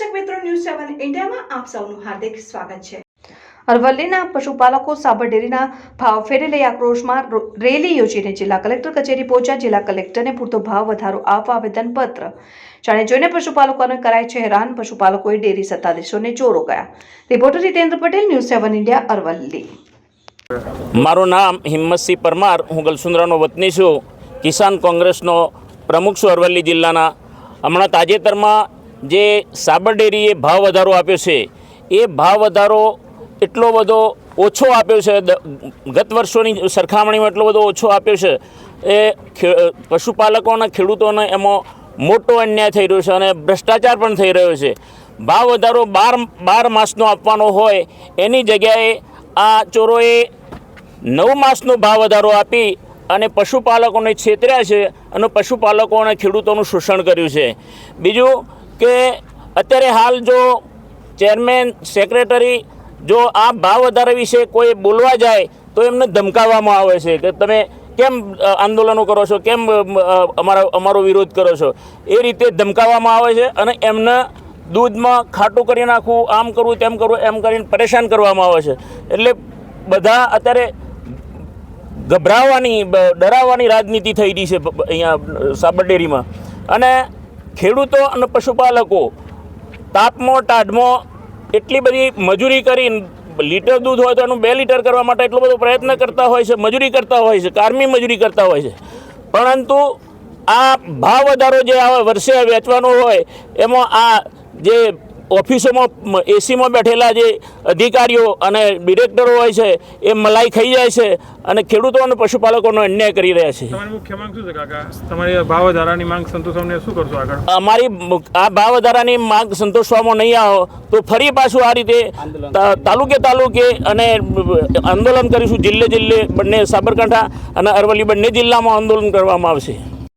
News સેવન ઇન્ડિયામાં આપ સૌનું હાર્દિક સ્વાગત છે. અરવલ્લીના પશુપાલકો સાબર ડેરીના ભાવ ફેરે લઈ આક્રોશમાં રેલી યોજીને જિલ્લા કલેક્ટર કચેરી પહોંચ્યા. જિલ્લા કલેક્ટરને પૂરતો ભાવ વધારો આપવા આવેદનપત્ર જાણે જોઈને પશુપાલકોને કરાય છે હેરાન પશુપાલકોએ ડેરી સત્તાધીશોને ચોરો ગયા. Reporter Jitendra Patel news seven India Aravalli. મારું નામ હિંમતસિંહ પરમાર. હું ગલસુંદરાનો વતની છું. કિસાન કોંગ્રેસનો પ્રમુખ છું અરવલ્લી જિલ્લાના. હમણાં તાજેતરમાં જે સાબર ડેરીએ ભાવ વધારો આપ્યો છે, એ ભાવ વધારો એટલો બધો ઓછો આપ્યો છે ગત વર્ષોની સરખામણીમાં એટલો બધો ઓછો આપ્યો છે, એ પશુપાલકોના ખેડૂતોને એમાં મોટો અન્યાય થઈ રહ્યો છે અને ભ્રષ્ટાચાર પણ થઈ રહ્યો છે. ભાવ વધારો બાર બાર માસનો આપવાનો હોય, એની જગ્યાએ આ ચોરોએ નવ માસનો ભાવ વધારો આપી અને પશુપાલકોને છેતર્યા છે અને પશુપાલકો અને ખેડૂતોનું શોષણ કર્યું છે. બીજું કે અત્યારે હાલ જો ચેરમેન, સેક્રેટરી જો આ ભાવ વધારા વિશે કોઈ બોલવા જાય, તો એમને ધમકાવવામાં આવે છે કે તમે કેમ આંદોલનો કરો છો? કેમ અમારા, અમારો વિરોધ કરો છો? એ રીતે ધમકાવવામાં આવે છે અને એમને દૂધમાં ખાટું કરી નાખવું, આમ કરવું, તેમ કરવું, એમ કરીને પરેશાન કરવામાં આવે છે. એટલે બધા અત્યારે ગભરાવાની ડરાવવાની રાજનીતિ થઈ રહી છે અહીંયા સાબર ડેરીમાં અને ખેડૂતો અને પશુપાલકો તાપમો, ટાઢમો એટલી બધી મજૂરી કરી લીટર દૂધ હોય તો એનું બે લીટર કરવા માટે એટલો બધો પ્રયત્ન કરતા હોય છે, મજૂરી કરતા હોય છે, કારમી મજૂરી કરતા હોય છે. પરંતુ આ ભાવ વધારો જે આ વર્ષે વેચવાનો હોય, એમાં આ જે ઓફિસોમાં એસીમાં બેઠેલા જે અધિકારીઓ અને ડિરેક્ટરો હોય છે એ મલાઈ ખાઈ જાય છે અને ખેડૂતો અને પશુપાલકોનો અન્યાય કરી રહ્યા છે. મુખ્ય માંગ શું છે કાકા? તમારી ભાવ વધારાની માંગ સંતોષવાને શું કરશો આગળ? અમારી આ ભાવ વધારાની માંગ સંતોષવામાં નહીં આવો તો ફરી પાછું આ રીતે તાલુકે તાલુકે અને આંદોલન કરીશું. જિલ્લે જિલ્લે બંને સાબરકાંઠા અને અરવલ્લી બંને જિલ્લામાં આંદોલન કરવામાં આવશે.